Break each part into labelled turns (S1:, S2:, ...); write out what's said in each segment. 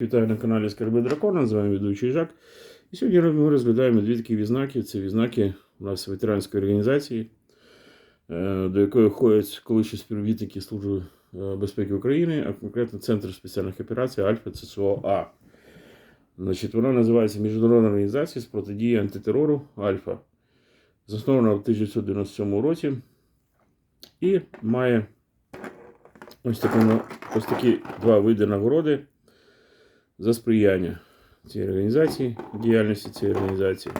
S1: Вітаю на каналі Скарби Дракона, з вами ведучий Жак. І сьогодні ми розглядаємо дві такі відзнаки. Це відзнаки у нас ветеранської організації, е, до якої входять колишні співробітники Служби е, безпеки України, а конкретно Центр спеціальних операцій Альфа ЦСО А. Значить, вона називається Міжнародна організація з протидії антитерору Альфа. Заснована в 1997 році і має ось такі, ось такі два види нагороди за сприяння цієї організації, діяльності цієї організації.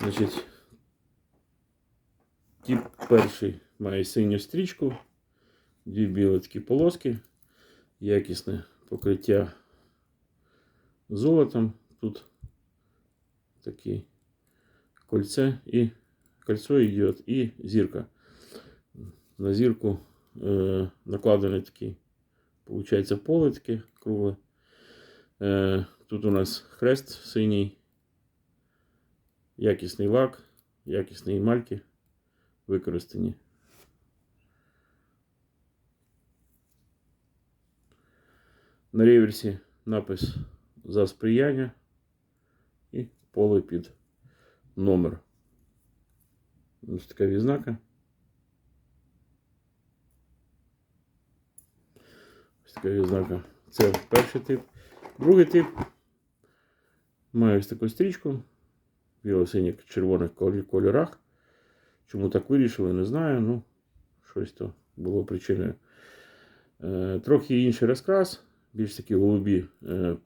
S1: Значить, тип перший має синю стрічку, дві білі полоски, якісне покриття золотом. Тут такі кольце і кольцо йде і зірка. На зірку е, накладений такий, виходить, поле таке кругле. Е, тут у нас хрест синій, якісний лак, якісні емальки використані. На реверсі напис за сприяння і поле під номер. Ось така відзнака. Ось така відзнака. Це перший тип. Другий тип має ось таку стрічку в біло-синіх червоних кольорах. Чому так вирішили, не знаю. Ну, щось то було причиною. Е, трохи інший розкрас, більш такі голубі, е,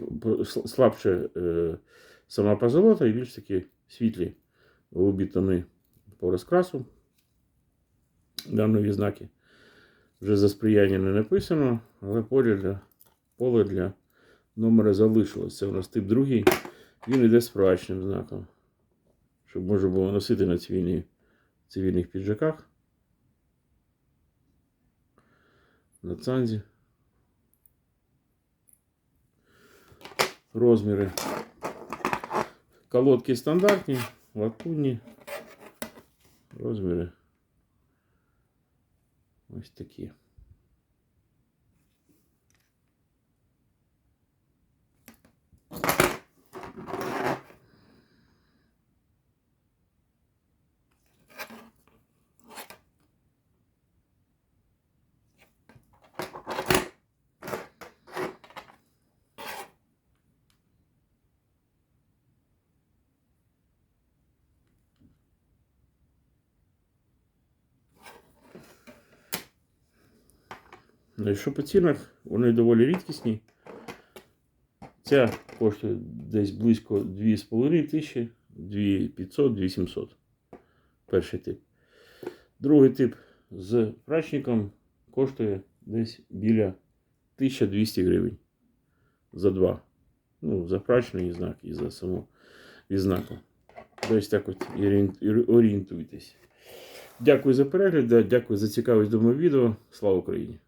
S1: слабше е, сама позолота і більш такі світлі голубі тони по розкрасу даної знаки. Вже за сприяння не написано, але поле для, поле для номера залишилось. Це у нас тип другий. Він йде з прачним знаком. Щоб можна було носити на цивільні, цивільних піджаках. На цанзі. Розміри. Колодки стандартні, латунні. Розміри. Ось такі. Що по цінах, вони доволі рідкісні. Ця коштує десь близько 2,5 тисячі, 2500, 2700. Перший тип. Другий тип з прачником коштує десь біля 1200 гривень за два. Ну, за прачний знак і за саму відзнаку. Десь так от орієнтуйтесь. Дякую за перегляд, дякую за цікавість до мого відео. Слава Україні!